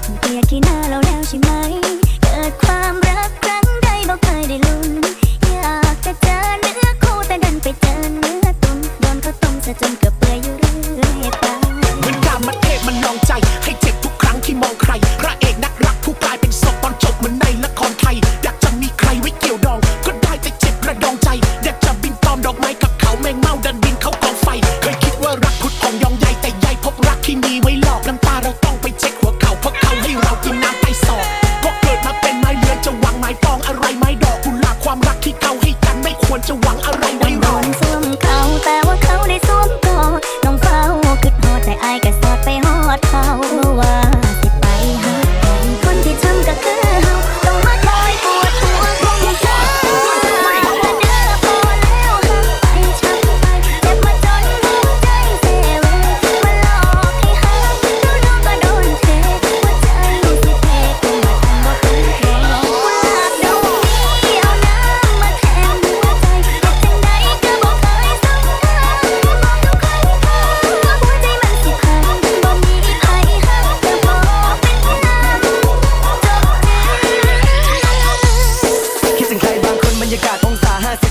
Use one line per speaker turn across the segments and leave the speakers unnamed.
ศเปียกที่หน้าเราแล้วใช่ไหม เกิดความรักครั้งใดบอกเคยได้ลุ้น อยากจะเจอเนื้อคู่แต่ดันไปเจอเนื้อตุนโดนเขาต้มซะจนเกือบเปื่อยอยู่เรื่อยไป
เหมือนกามันเทพมันลองใจ ให้เจ็บทุกครั้งที่มองใคร พระเอกนักรักผู้กลายเป็นศพตอนจบเหมือนในละครไทย อยากจะมีใครไว้เกี่ยวดอง ก็ได้แต่เจ็บกระดองใจ อยากจะบินตอมดอกไม้กับเขาแมงเม่าดันบินเข้ากองไฟ เคยคิดว่ารักพุดพองยองใหญ่แต่ใหญ่พบรักที่มีไว้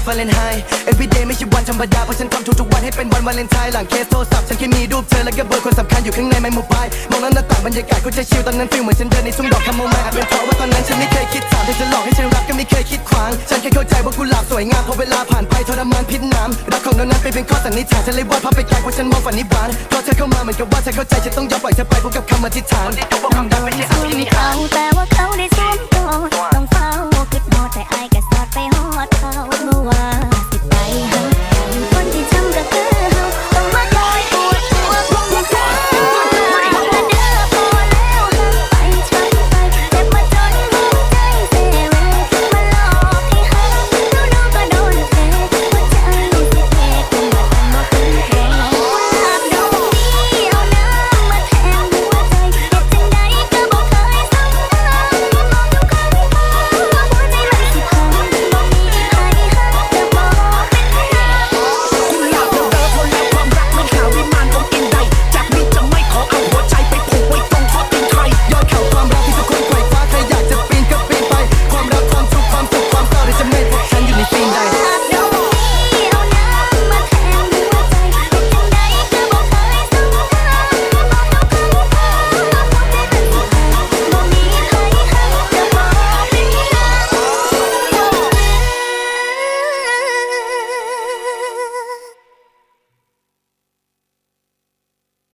องศา
50ฟาเรนไฮต์ everyday ไม่ใช่วันธรรมดาเพราะฉันทำทุกๆวันให้เป็นวันวาเลนไทน์หลังเคสโทรศัพท์ฉันแค่มีรูปเธอและก็เบอร์คนสำคัญอยู่ข้างในไมโมบายมองนั้นหน้าต่างบรรยากาศก็จะชิลตอนนั้นฟีลเหมือนฉันเดินในทุ่งดอกคาโมไมล์อาจเป็นเพราะว่าตอนนั้นฉันไม่เคยคิดถามเธอจะหลอกให้ฉันรักก็ไม่เคยคิดขวางฉันแค่เข้าใจว่ากุหลาบสวยงามพอเวลาผ่านไปทรมานพิษน้ำรักของเรานั้นเป็นเพียงข้อสันนิษฐานฉันเลยว่าดภาพไปไกลเพราะฉันมองฝันนิบานเพราะเธอเข้ามาเหมือนกับว่าเธอเข้าใจฉันต้องยอมปล่อยเธอไปพร้อมกับคำอธิษฐาน